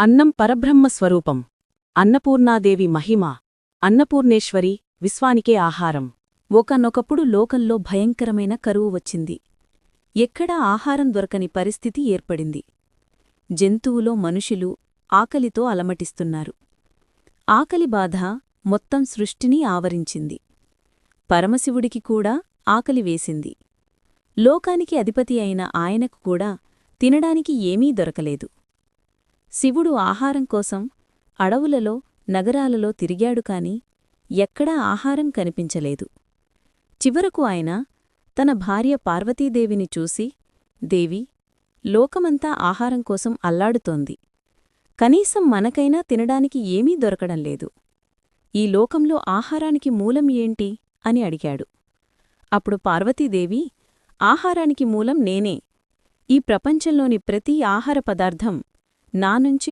అన్నం పరబ్రహ్మ స్వరూపం. అన్నపూర్ణాదేవి మహిమ. అన్నపూర్ణేశ్వరి విశ్వానికే ఆహారం. ఒకనొకప్పుడు లోకంలో భయంకరమైన కరువు వచ్చింది. ఎక్కడా ఆహారం దొరకని పరిస్థితి ఏర్పడింది. జంతువులో మనుషులు ఆకలితో అలమటిస్తున్నారు. ఆకలి బాధ మొత్తం సృష్టిని ఆవరించింది. పరమశివుడికి కూడా ఆకలి వేసింది. లోకానికి అధిపతి అయిన ఆయనకు కూడా తినడానికి ఏమీ దొరకలేదు. శివుడు ఆహారం కోసం అడవులలో నగరాలలో తిరిగాడు కాని ఎక్కడా ఆహారం కనిపించలేదు. చివరకు ఆయన తన భార్య పార్వతీదేవిని చూసి దేవి లోకమంతా ఆహారం కోసం అల్లాడుతోంది. కనీసం మనకైనా తినడానికి ఏమీ దొరకడం లేదు. ఈ లోకంలో ఆహారానికి మూలం ఏంటి? అని అడిగాడు. అప్పుడు పార్వతీదేవి ఆహారానికి మూలం నేనే. ఈ ప్రపంచంలోని ప్రతి ఆహార పదార్థం నా నుంచి